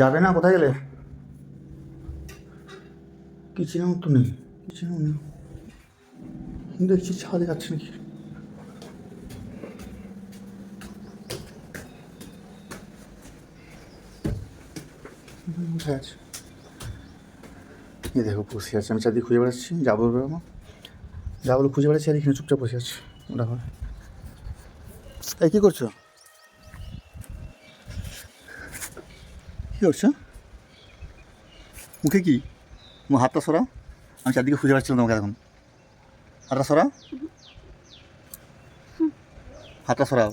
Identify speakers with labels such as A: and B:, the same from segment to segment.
A: যাবে না কোথায় গেলে কিচেনেও তো নেই কিছু নেই দেখছি ছাদে যাচ্ছে নাকি কোথায় আছে দেখো বসে আছে আমি চারদিকে খুঁজে বেড়াচ্ছি যাবো আমার যাবো খুঁজে বেড়াচ্ছি আর এখানে চুপচাপ বসে আছে ওটা হয় এই কী করছো কী করছো মুখে কি মো হাতটা সরাও আমি চারদিকে খুঁজে পাচ্ছিলাম তোমাকে এখন হাতটা সরাও হাতটা সরাও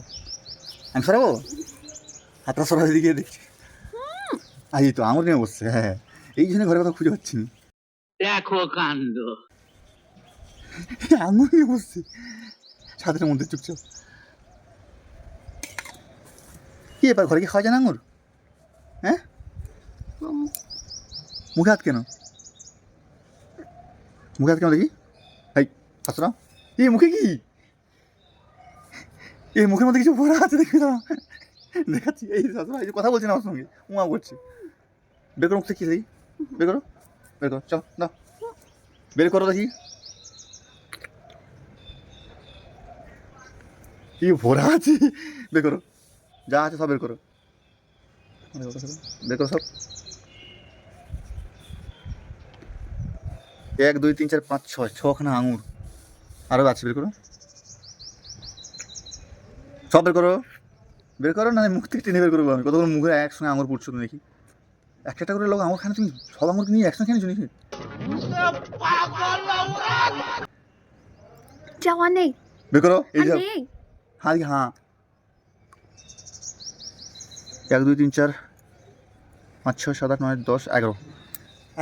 A: আমি সরাবো হাতটা সরাও এদিকে দেখছি আজ তো আমার নিয়ে বসছে হ্যাঁ, হ্যাঁ। এই জন্য ঘরে কথা খুঁজে পাচ্ছি
B: দেখো কাণ্ড
A: আঙুল নিয়ে বসছে ছাদের মধ্যে চুপচাপ কি ব্যাপার ঘরে কি খাওয়া যায় না আঙুর মুখে হাত কেন মুখে হাত কেন দেখি হাই আসরা এই মুখে কি এই মুখের মধ্যে কিছু ভরা আছে দেখি দাঁড়া দেখাচ্ছি এই শাশুড়া এই কথা বলছি না আমার সঙ্গে উমা করছে বের করো মুখ থেকে দেখি বের করো বের করো চল না বের করো দেখি কি ভরা আছে বের করো যা আছে সব বের করো বের করো সব এক দুই তিন চার পাঁচ ছয় ছখানা আঙুর আরও আছে বের করো সব বের করো বের করো না মুখ থেকে টেনে বের করবো আমি কতগুলো মুখে একসঙ্গে আঙুর পড়ছো তুমি দেখি একটা করে লোক আমার খানে তুমি সব আঙুর নিয়ে একসঙ্গে খেয়েছো নাকি বের করো এই যাও হ্যাঁ হ্যাঁ এক দুই তিন চার পাঁচ ছয় সাত আট নয় দশ এগারো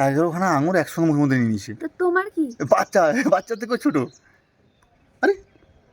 A: এগারোখানা আঙুর একসঙ্গে মুখের মধ্যে নিয়ে নিয়েছি
C: তো তোমার কি
A: বাচ্চা বাচ্চা থেকে ছোটো